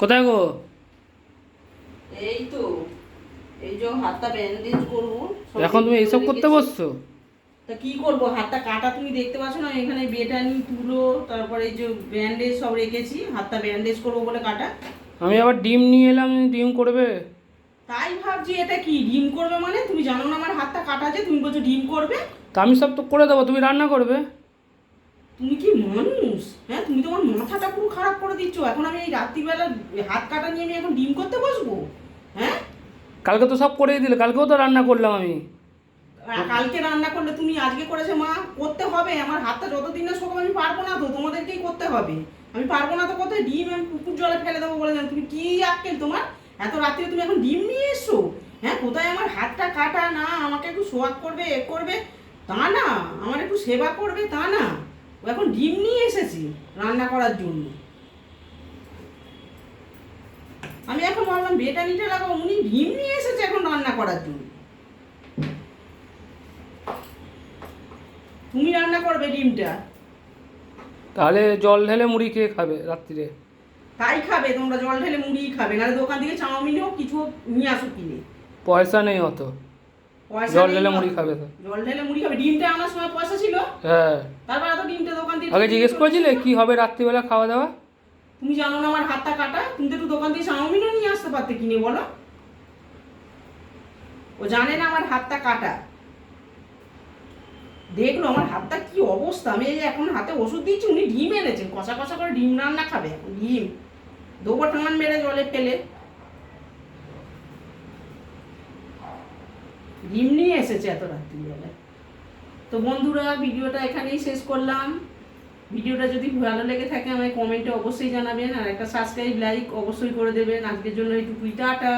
কোথায় গো? এই তো এই যে হাতটা ব্যান্ডেজ করব এখন তুমি এইসব করতে বসছো? তা কি করব হাতটা কাটা তুমি দেখতে পাচ্ছ না? এখানে বেটানি তুলো তারপরে এই যে ব্যান্ডেজ সব রেখেছি হাতটা ব্যান্ডেজ করব বলে কাটা। আমি আবার ডিম নিয়ে এলাম ডিম করবে? তাই ভাবছি এটা কি ডিম করবে মানে? তুমি জানো না আমার হাতটা কাটা আছে তুমি বলছো ডিম করবে? তা আমি সব তো করে দেবো তুমি রান্না করবে? তুমি কি মানুষ? হ্যাঁ তুমি তোমার মাথাটা পুরো খারাপ করে দিচ্ছ। এখন আমি এই রাত্রিবেলা হাত কাটা নিয়ে আমি এখন ডিম করতে বসবো? হ্যাঁ? কালকে তো সব করেই দিলে কালকেও তো রান্না করলাম আমি। কালকে রান্না করলে তুমি আজকে করেছ মা করতে হবে। আমার হাতটা যতদিন না শোকাবে আমি পারব না তো তোমাদেরকেই করতে হবে। আমি পারব না তো কোথায়? ডিম আমি পুকুর জলে ফেলে দেবো বলে জানো। তুমি কি আক্কেল তোমার? এত রাত্রে তুমি এখন ডিম নিয়ে এসছো? হ্যাঁ কোথায় আমার হাতটা কাটা? না আমাকে একটু সোয়াগ করবে এ করবে। তা না আমার একটু সেবা করবে তা না। ও এখন ডিম নিয়ে এসেছি রান্না করার জন্য। আমি এখন ভাবলাম বেটা বেটানিটা লাগাবো উনি ডিম নিয়ে এসেছে এখন রান্না করার জন্য। তুমি রান্না করবে ডিমটা। তাহলে জল ঢেলে মুড়ি খেয়ে খাবে রাত্রিরে। তাই খাবে তোমরা জল ঢেলে মুড়ি খাবে নাহলে দোকান থেকে চাউমিন হোক কিছু নিয়ে আসো কিনে। পয়সা নেই অত। জল ঢেলে মুড়ি খাবে জল ঢেলে মুড়ি খাবে। ডিমটা আনার সময় পয়সা ছিল? হ্যাঁ। তারপর এত ডিমটা দোকান থেকে আগে জিজ্ঞেস করেছিলে কি হবে রাত্রিবেলা খাওয়া দাওয়া? তুমি জানো না আমার হাতটা কাটা? তুমি তো একটু দোকান থেকে চাউমিনও নিয়ে আসতে পারতে কিনে বলো? ও জানে না আমার হাতটা কাটা। দেখল আমার হাতটা কি অবস্থা? আমি এখন হাতে ওষুধ দিচ্ছি উনি ডিম এনেছেন কষা কষা করে ডিম রান্না খাবে এখন, ডিম। দেবো টান মেরে জলে ফেলে। ডিম নিয়ে এসেছে এত রাত্রিবেলায়। তো বন্ধুরা, ভিডিওটা এখানেই শেষ করলাম। ভিডিওটা যদি ভালো লেগে থাকে আমায় কমেন্টে অবশ্যই জানাবেন আর একটা সাবস্ক্রাইব লাইক অবশ্যই করে দেবেন। আজকের জন্য একটু টাটা।